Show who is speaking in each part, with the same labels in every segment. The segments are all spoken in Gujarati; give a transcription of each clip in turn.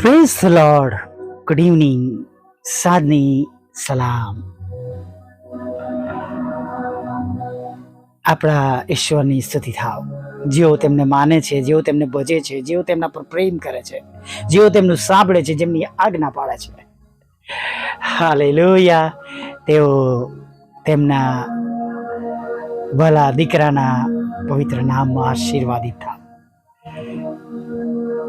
Speaker 1: પ્રેઝ લોર્ડ ગુડ ઇવનિંગ સાદની સલામ આપણા ઈશ્વરની સ્તુતિ થાવ. જેઓ તેમને માને છે, જેઓ તેમને ભજે છે, જેઓ તેમના પર પ્રેમ કરે છે, જેઓ તેમનું સાંભળે છે, જેમની આજ્ઞા પાડે છે. હાલેલુયા તેઓ તેમના ભલા દીકરાના પવિત્ર નામમાં આશીર્વાદિત થાવ.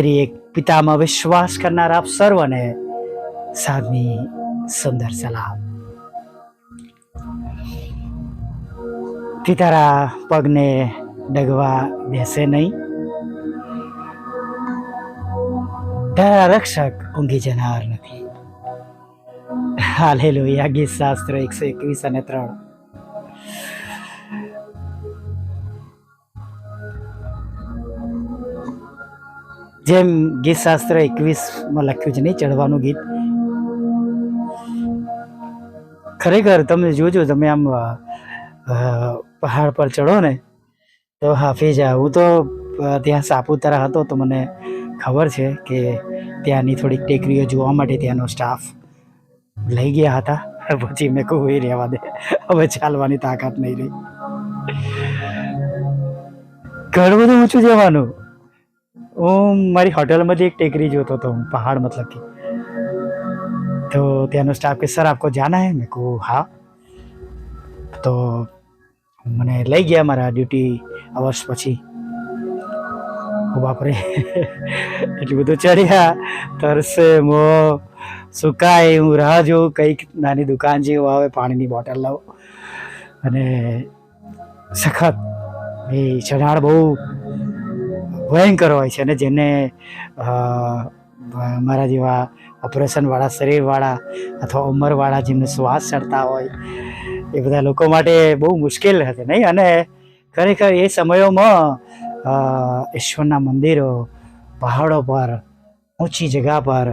Speaker 1: ત્રિએક પિતામાં વિશ્વાસ કરનાર આપ સર્વને સાધની સુંદર સલામ કે તારા પગને ડગવા દેશે નહીં. તારા રક્ષક ઊંઘી જનાર નથી. હાલેલો ગીત શાસ્ત્ર એકસો એકવીસ અને ત્રણ. જેમ ગીત શાસ્ત્ર એકવીસમાં લખ્યું છે નહીં ચડવાનું ગીત. ખરેખર તમે જોજો, તમે આમ પહાડ પર ચડો ને, તો હાફીજ, હું તો ત્યાં સાપુતારા હતો તો મને ખબર છે કે ત્યાંની થોડીક ટેકરીઓ જોવા માટે ત્યાંનો સ્ટાફ લઈ ગયા હતા. પછી મેં કહું એ રહેવા દે. હવે ચાલવાની તાકાત નહીં રહી. ઘણું બધું ઊંચું જવાનું. હું મારી હોટલમાંથી એક ટેકરી જોતો હતો હું પહાડ મતલબ કે. તો ત્યાંનો સ્ટાફ કે સર આપકો જાના હે? મેં કહું, હા. તો મને લઈ ગયા મારા ડ્યુટી અવર્સ પછી. બાપરે, એટલું બધું ચડ્યા. તરસે મો સુકાય હું રાહ જોઉં, કંઈક નાની દુકાન જેવું આવે, પાણીની બોટલ લાવો. અને સખત, એ ચઢાણ બહુ ભયંકર હોય છે અને જેને મારા જેવા ઓપરેશનવાળા શરીરવાળા અથવા ઉંમરવાળા જેમને શ્વાસ ચડતા હોય, એ બધા લોકો માટે બહુ મુશ્કેલ હતી નહીં? અને ખરેખર એ સમયોમાં ઈશ્વરના મંદિરો, પહાડો પર, ઊંચી જગા પર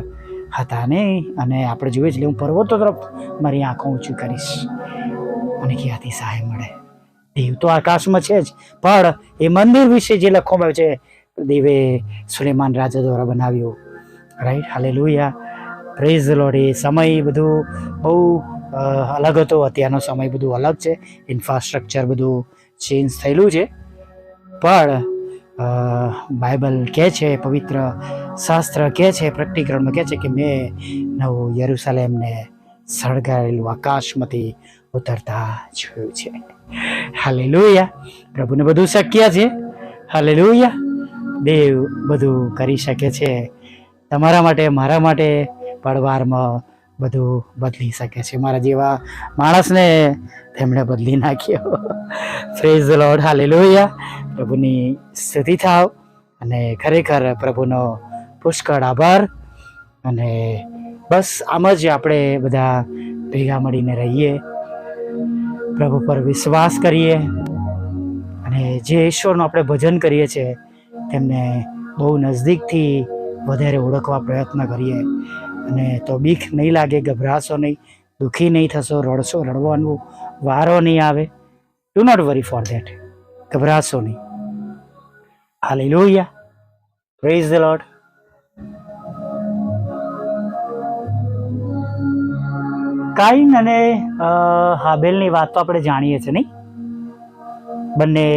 Speaker 1: હતા, નહીં? અને આપણે જોઈએ છીએ હું પર્વતો તરફ મારી આંખો ઊંચી કરીશ. અને ક્યાંથી સહાય મળે? દેવ તો આકાશમાં છે જ, પણ એ મંદિર વિશે જે લખવામાં આવ્યું છે દેવે સુલેમાન રાજા દ્વારા બનાવ્યું. રાઈટ હાલે લોહિયા પ્રેઝ લોડ એ સમય બધું બહુ અલગ હતો. અત્યારનો સમય બધું અલગ છે. ઇન્ફ્રાસ્ટ્રક્ચર બધું ચેન્જ થયેલું છે. પણ બાઇબલ કહે છે, પવિત્ર શાસ્ત્ર કહે છે, પ્રકટીકરણમાં કહે છે કે મેં નવું યરુસલેમને સળગાવેલું આકાશમાંથી ઉતરતા જોયું છે. હાલે લોહિયા પ્રભુને બધું શક્ય છે. હાલેલુયા દેવ બધું કરી શકે છે. તમારા માટે, મારા માટે પડવારમાં બધું બદલી શકે છે. મારા જેવા માણસને તેમણે બદલી નાખ્યો. ફ્રેઝ લોર્ડ હાલેલુયા પ્રભુની સ્તુતિ થાવ અને ખરેખર પ્રભુનો પુષ્કળ આભાર. અને બસ આમ જ આપણે બધા ભેગા મળીને રહીએ. પ્રભુ પર વિશ્વાસ કરીએ. અને જે ઈશ્વરનું આપણે ભજન કરીએ છીએ તેમને બહુ નજદીકથી વધારે ઓળખવા પ્રયત્ન કરીએ. અને તો બીક નહીં લાગે, ગભરાશો નહીં, દુઃખી નહીં થશો, રડશો, રડવાનું વારો નહીં આવે. Do not worry for that ગભરાશો નહીં. હાલી લોહિયા પ્રેઝ ધ લોર્ડ કાઈન અને હાબેલની વાત તો આપણે જાણીએ છીએ, નહીં? બંને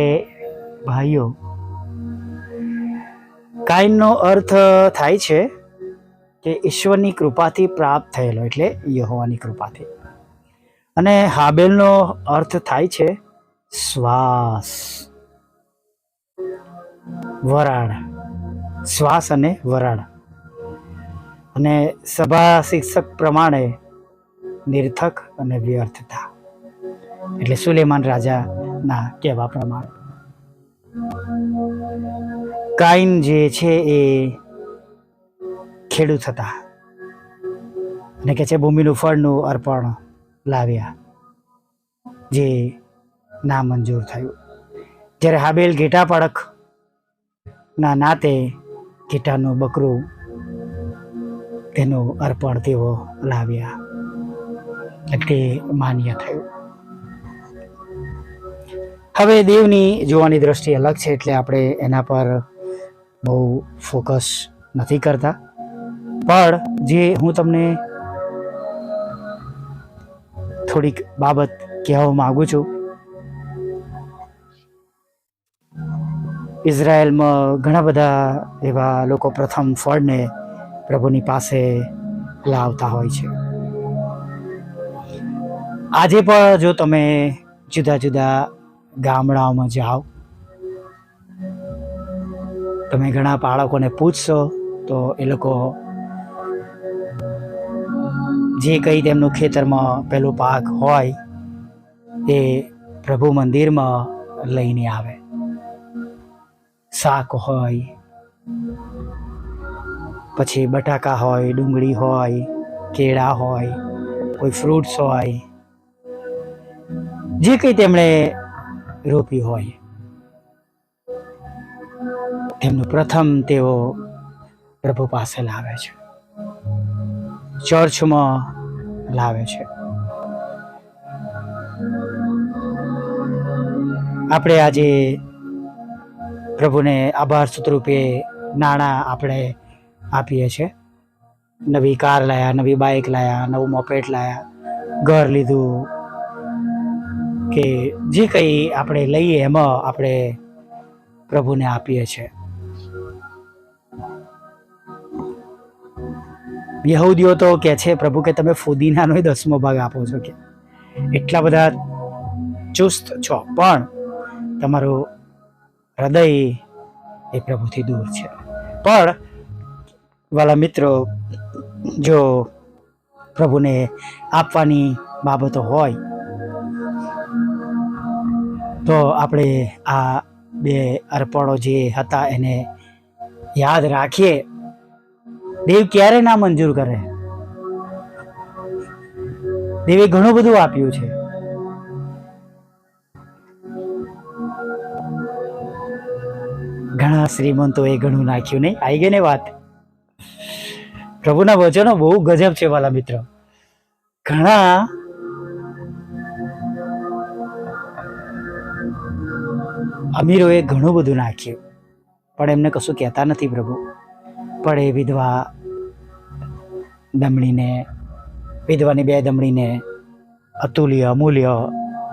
Speaker 1: ભાઈઓ કાઈનનો અર્થ થાય છે કે ઈશ્વરની કૃપાથી પ્રાપ્ત થયેલો એટલે યહોવાની કૃપાથી. અને હાબેલનો અર્થ થાય છે શ્વાસ. વરાળ. શ્વાસ અને વરાળ. અને સભા શિક્ષક પ્રમાણે નિર્થક અને વ્યર્થતા. એટલે સુલેમાન રાજાના કહેવા પ્રમાણે. કાઈન જે છે એ ખેડૂત હતા. અને કે છે ભૂમિનું ફળનું અર્પણ લાવ્યા. જે ના મંજૂર થયું. જ્યારે હાબેલ ઘેટા પડક ના નાતે ઘેટાનું બકરું તેનું અર્પણ તેઓ લાવ્યા. તે માન્ય થયું. હવે દેવની જોવાની દ્રષ્ટિ અલગ છે એટલે આપણે એના પર બહુ ફોકસ નથી કરતા. પણ જે હું તમને થોડીક બાબત કહેવા માગું છું. ઇઝરાયલમાં ઘણા બધા એવા લોકો પ્રથમ ફળને પ્રભુની પાસે લાવતા હોય છે. આજે પણ જો તમે જુદા જુદા ગામડાઓમાં જાઓ તમે ઘણા બાળકોને પૂછશો તો એ લોકો જે કંઈ તેમનું ખેતરમાં પેલું પાક હોય એ પ્રભુ મંદિરમાં લઈને આવે. શાક હોય, પછી બટાકા હોય, ડુંગળી હોય, કેળા હોય, કોઈ ફ્રૂટ્સ હોય, જે કંઈ તેમણે રોપ્યું હોય. તેમનું પ્રથમ તેઓ પ્રભુ પાસે લાવે છે. ચર્ચમાં લાવે છે. આપણે આજે પ્રભુને આભાર સ્વરૂપે નાણાં આપણે આપીએ છીએ નવી કાર લાયા, નવી બાઇક લાયા, નવું મોપેટ લાયા, ઘર લીધું કે જે કંઈ આપણે લઈએ એમાં આપણે પ્રભુને આપીએ છીએ યહૂદીઓ તો કે છે, પ્રભુ, કે તમે ફુદીનાનો દસમો ભાગ આપો છો કે? એટલા બધા ચુસ્ત છો, પણ તમારું હૃદય એ પ્રભુથી દૂર છે. પણ વાલા મિત્રો, જો પ્રભુને આપવાની બાબતો હોય, તો આપણે આ બે અર્પણો જે હતા એને યાદ રાખીએ. દેવ ક્યારે ના મંજૂર કરે? દેવે ઘણું બધું આપ્યું છે. ઘણા શ્રીમંતોએ ઘણું નાખ્યું નહીં. આવી ગઈ ને વાત? પ્રભુના વચનો બહુ ગજબ છે, વાલા મિત્રો. ઘણા અમીરોએ ઘણું બધું નાખ્યું. પણ એમને કશું કહેતા નથી પ્રભુ. એ વિધવા દમણીને, વિધવાની બે દમણીને અતુલ્ય, અમૂલ્ય,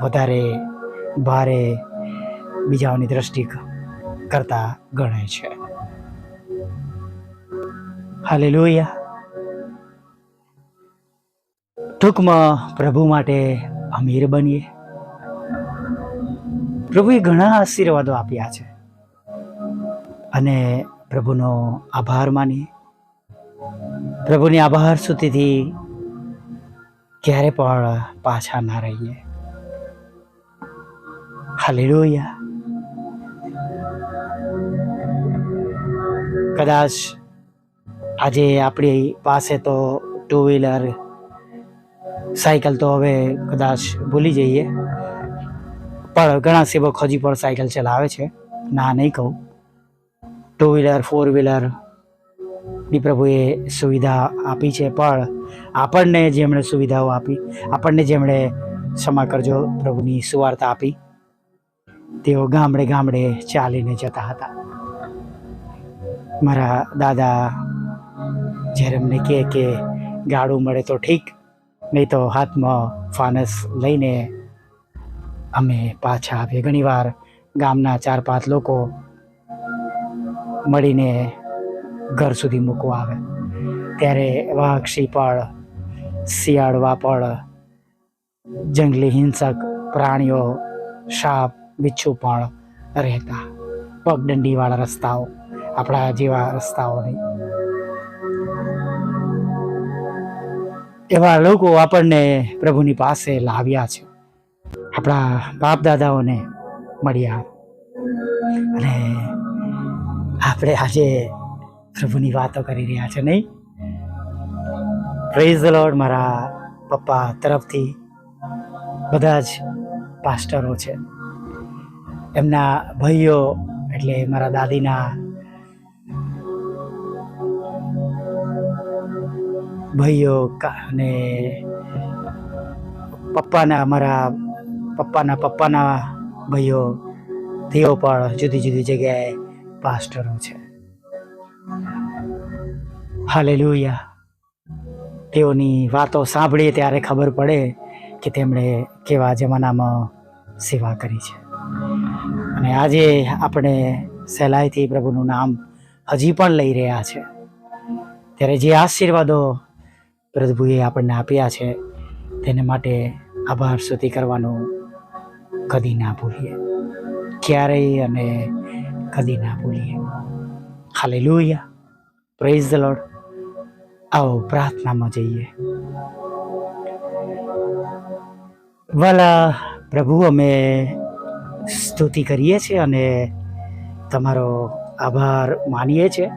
Speaker 1: વધારે ભારે બીજાઓની દ્રષ્ટિ કરતા ગણે છે. હાલે ટૂંકમાં પ્રભુ માટે અમીર બનીએ. પ્રભુએ ઘણા આશીર્વાદો આપ્યા છે. અને પ્રભુનો આભાર માનીએ. પ્રભુની આભાર સુધીથી ક્યારે પણ પાછા ના રહીએ. હાલેલુયા. કદાચ આજે આપણી પાસે તો ટુ વ્હીલર સાયકલ તો હવે કદાચ ભૂલી જઈએ. પણ ઘણા સેવક હજી પણ સાયકલ ચલાવે છે. ના, નહીં કહું. ટુ વ્હીલર, ફોર વ્હીલર બી પ્રભુએ સુવિધા આપી છે, પણ આપણને જેમણે સુવિધાઓ આપી. આપણને જેમણે ક્ષમા કરજો પ્રભુની સુવાર્તા આપી. તેઓ ગામડે ગામડે ચાલીને જતા હતા. મારા દાદા જ્યારે અમને કહે કે ગાડું મળે તો ઠીક, નહીં તો હાથમાં ફાનસ લઈને અમે પાછા આવીએ. ઘણીવાર ગામના ચાર પાંચ લોકો મળીને ઘર સુધી મૂકવા આવે. ત્યારે વાઘ શીપળ શિયાળ વાપળ જંગલી હિંસક પ્રાણીઓ, સાપ બિચ્છુ પણ રહેતા. પગદંડીવાળા રસ્તાઓ, આપણા જેવા રસ્તાઓ એવા લોકો આપણને પ્રભુની પાસે લાવ્યા છે. આપણા બાપ દાદાઓને મળ્યા. અને આપણે આજે પ્રભુની વાતો કરી રહ્યા છે, નહીં? પ્રેઝ લોર્ડ મારા પપ્પા તરફથી બધા જ પાસ્ટરો છે. એમના ભાઈઓ એટલે મારા દાદીના ભાઈઓ અને પપ્પાના અમારા પપ્પાના પપ્પાના ભાઈઓ, તેઓ પણ જુદી જુદી જગ્યાએ પાસ્ટરો છે. હાલેલુયા. તેઓની વાતો સાંભળીએ ત્યારે ખબર પડે કે તેમણે કેવા જમાનામાં સેવા કરી છે. અને આજે આપણે સહેલાઈથી પ્રભુનું નામ હજી પણ લઈ રહ્યા છે. ત્યારે જે આશીર્વાદો પ્રભુએ આપણને આપ્યા છે, તેને માટે આભાર સ્તુતિ કરવાનું કદી ના ભૂલીએ. ક્યારેય અને કદી ના ભૂલીએ ખાલી લુયા પ્રેઝ ધ લોર્ડ આવો પ્રાર્થનામાં જઈએ વાલા પ્રભુ અમે સ્તુતિ કરીએ છીએ અને તમારો આભાર માનીએ છીએ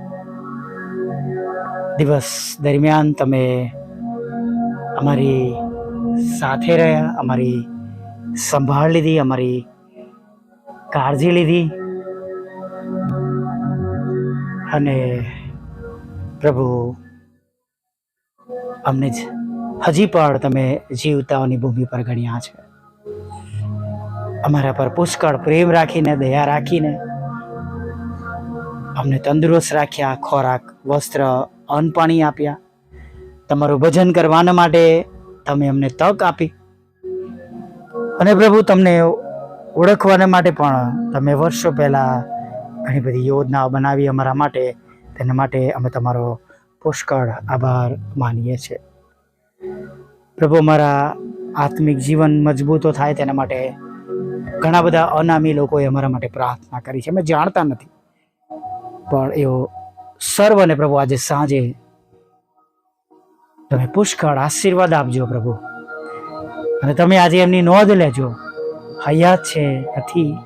Speaker 1: દિવસ દરમિયાન તમે અમારી સાથે રહ્યા અમારી સંભાળ લીધી અમારી કાળજી લીધી અને પ્રભુ, અમને જ હજી પણ તમે જીવતાઓની ભૂમિ પર ગણ્યા છે. અમારા પર પુષ્કળ પ્રેમ રાખીને, દયા રાખીને, અમને તંદુરસ્ત રાખ્યા, ખોરાક, વસ્ત્ર, અન્ન પાણી આપ્યા. તમારું ભજન કરવાના માટે તમે અમને તક આપી. અને પ્રભુ, તમને ઓળખવાના માટે પણ તમે વર્ષો પહેલા ઘણી બધી યોજનાઓ બનાવી અમારા માટે. તેના માટે અમે તમારો પુષ્કળ આભાર માનીએ છીએ. પ્રભુ, અમારા આત્મિક જીવન મજબૂતો થાય તેના માટે ઘણા બધા અનામી લોકોએ અમારા માટે પ્રાર્થના કરી છે. અમે જાણતા નથી. પણ એઓ સર્વને પ્રભુ, આજે સાંજે તમે પુષ્કળ આશીર્વાદ આપજો પ્રભુ. અને તમે આજે એમની નોંધ લેજો. હયાત છે, નથી.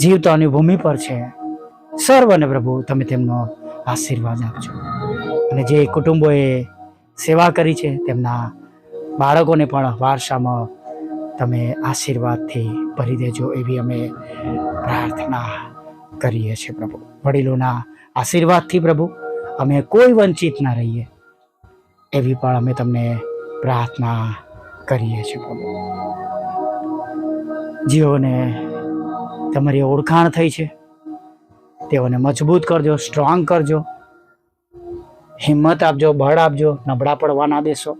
Speaker 1: જીવતાની ભૂમિ પર છે. સર્વને પ્રભુ, તમે તેમનો આશીર્વાદ આપજો. અને જે કુટુંબોએ સેવા કરી છે, તેમના બાળકોને પણ વારસામાં તમે આશીર્વાદથી ભરી દેજો એવી અમે પ્રાર્થના કરીએ છીએ પ્રભુ. વડીલોના આશીર્વાદથી પ્રભુ, અમે કોઈ વંચિત ના રહીએ એવી પણ અમે તમને પ્રાર્થના કરીએ છીએ પ્રભુ. જેઓને તમારી ઓળખાણ થઈ છે. તેઓને મજબૂત કરજો સ્ટ્રોંગ કરજો. હિંમત આપજો, બળ આપજો, નબળા પડવા ના દેશો.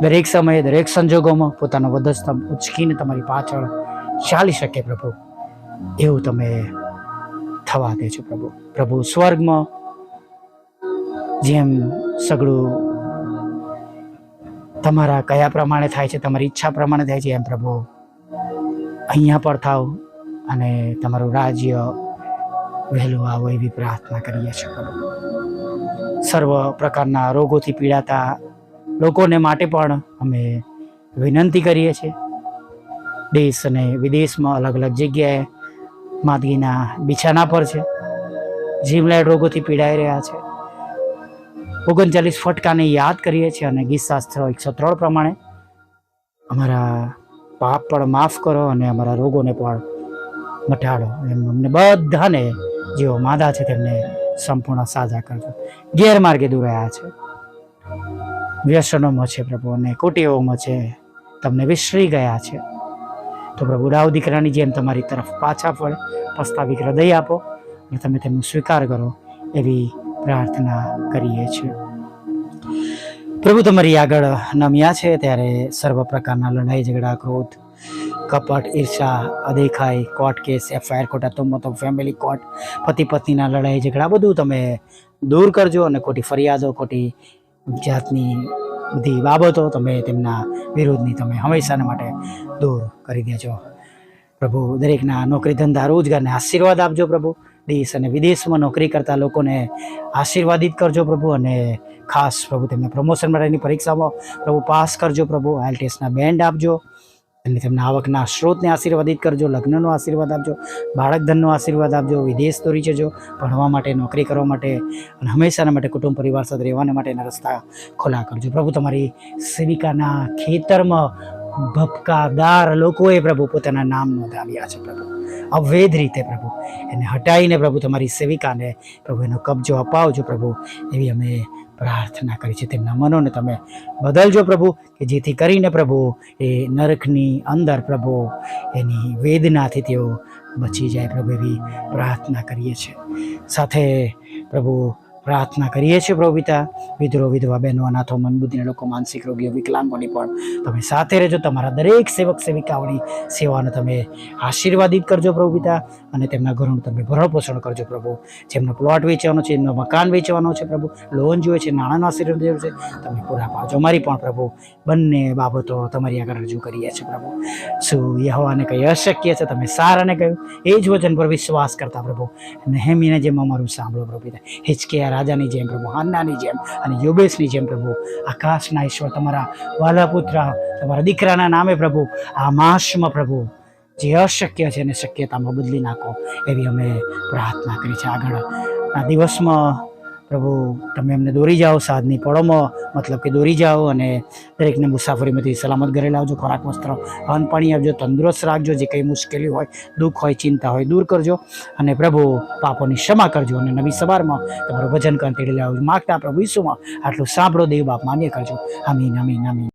Speaker 1: દરેક સમયે, દરેક સંજોગોમાં પોતાનો વધસ્તંભ ઉચકીને તમારી પાછળ ચાલી શકે પ્રભુ. એવું તમે થવા દેજો પ્રભુ. પ્રભુ સ્વર્ગમાં જેમ સગળું તમારા કયા પ્રમાણે થાય છે, તમારી ઈચ્છા પ્રમાણે થાય છે, એમ પ્રભુ અહીંયા પર થાવ અને તમારું રાજ્ય વહેલું આવો એવી પ્રાર્થના કરીએ છીએ સર્વ પ્રકારના રોગોથી પીડાતા લોકોને માટે પણ અમે વિનંતી કરીએ છીએ. દેશ અને વિદેશમાં અલગ અલગ જગ્યાએ માદગીના બિછાના પર છે. જીવલેણ રોગોથી પીડાઈ રહ્યા છે. ઓગણચાલીસ ફટકાને યાદ કરીએ છીએ અને ગીત શાસ્ત્ર એકસો ત્રણ પ્રમાણે અમારા પાપ પણ માફ કરો અને અમારા રોગોને પણ મટાડો. એમ અમને બધાને જેઓ માદા છે તેમને સંપૂર્ણ સાજા કરજો. ગેરમાર્ગે દોરાયા છે. વ્યસનોમાં છે પ્રભુ અને કુટીઓમાં છે. તમને વિસરી ગયા છે. તો પ્રભુ રાવ દીકરાની જેમ તમારી તરફ પાછા પડે પસ્તાવી હૃદય આપો અને તમે તેમનો સ્વીકાર કરો એવી પ્રાર્થના કરીએ છીએ. પ્રભુ તમારી આગળ નમ્યા છે, ત્યારે સર્વ પ્રકારના લડાઈ ઝઘડા, ક્રોધ, કપટ ઈર્ષા અદેખાઈ, કોર્ટ કેસ, એફઆઈઆર કોર્ટ તો ફેમિલી કોર્ટ પતિ પત્નીના લડાઈ ઝઘડા, બધું તમે દૂર કરજો અને ખોટી ફરિયાદો, ખોટી જાતની બધી બાબતો તમે તેમના વિરોધની તમે હંમેશાના માટે દૂર કરી દેજો. પ્રભુ દરેકના નોકરી ધંધા રોજગારને આશીર્વાદ આપજો પ્રભુ. દેશ અને વિદેશમાં નોકરી કરતા લોકોને આશીર્વાદિત કરજો પ્રભુ અને ખાસ પ્રભુ તેમને પ્રમોશન માટેની પરીક્ષામાં પ્રભુ પાસ કરજો પ્રભુ આઈએલ બેન્ડ આપજો અને તેમના આવકના સ્ત્રોતને આશીર્વાદિત કરજો, લગ્નનો આશીર્વાદ આપજો બાળક ધનનો આશીર્વાદ આપજો, વિદેશ દોરી જજો, ભણવા માટે, નોકરી કરવા માટે અને હંમેશાના માટે કુટુંબ પરિવાર સાથે રહેવાના માટેના રસ્તા ખોલા કરજો. પ્રભુ તમારી સેવિકાના ખેતરમાં ભપકાદાર લોકોએ પ્રભુ પોતાના નામ નોંધાવ્યા છે પ્રભુ. અવૈધ રીતે પ્રભુ. એને હટાવીને પ્રભુ તમારી સેવિકાને પ્રભુ એનો કબજો અપાવજો પ્રભુ. એવી અમે પ્રાર્થના કરી છે. તેમના મનોને તમે બદલજો પ્રભુ, કે જેથી કરીને પ્રભુ એ નરકની અંદર પ્રભુ એની વેદનાથી તેઓ બચી જાય પ્રભુ એવી પ્રાર્થના કરીએ છીએ. સાથે પ્રભુ પ્રાર્થના કરીએ છીએ પ્રભુ પિતા વિધરો, વિધવા બહેનો, અનાથો, મનબુદ્ધિને લોકો, માનસિક રોગીઓ, વિકલાંગોની પણ તમે સાથે રહેજો. તમારા દરેક સેવક, સેવિકાઓની સેવાને તમે આશીર્વાદિત કરજો પ્રભુ અને તેમના ઘરોનું તમે ભરણપોષણ કરજો પ્રભુ. જેમનો પ્લોટ વેચવાનો છે, એમનો મકાન વેચવાનો છે પ્રભુ. લોન જોઈએ છે, નાણાંનો આશીર્વાદ જોઈએ છે. તમે પૂરા પાડજો અમારી પણ પ્રભુ. બંને બાબતો તમારી આગળ રજૂ કરીએ છીએ પ્રભુ. શું યહવાને કંઈ અશક્ય છે? તમે સારાને કહ્યું. એ જ વચન પર વિશ્વાસ કરતા પ્રભુ. નેહમીને જેમ અમારું સાંભળો પ્રભુ પિતા હિચકિયા રાજાની જેમ પ્રભુ, હાન્નાની જેમ અને યોગેશની જેમ પ્રભુ. આકાશના ઈશ્વર તમારા વાલા પુત્ર તમારા દીકરાના નામે પ્રભુ, આ માસમાં પ્રભુ. જે અશક્ય છે એને શક્યતામાં બદલી નાખો. એવી અમે પ્રાર્થના કરી છે આગળ. આ દિવસમાં પ્રભુ, તમે અમને દોરી જાઓ સાધની પળોમાં, મતલબ કે દોરી જાઓ અને દરેકને મુસાફરીમાંથી સલામત ઘરે લાવજો, ખોરાક વસ્ત્ર અન્ન પાણી આપજો, તંદુરસ્ત રાખજો, જે કંઈ મુશ્કેલી હોય, દુઃખ હોય, ચિંતા હોય, દૂર કરજો અને પ્રભુ, પાપોની ક્ષમા કરજો અને નવી સવારમાં તમારું ભજન કરતી લાવજો. માગતા પ્રભુ ઈસુમાં આટલું સાંભળો, દેવ બાપ માન્ય કરજો. આમીન આમીન આમીન.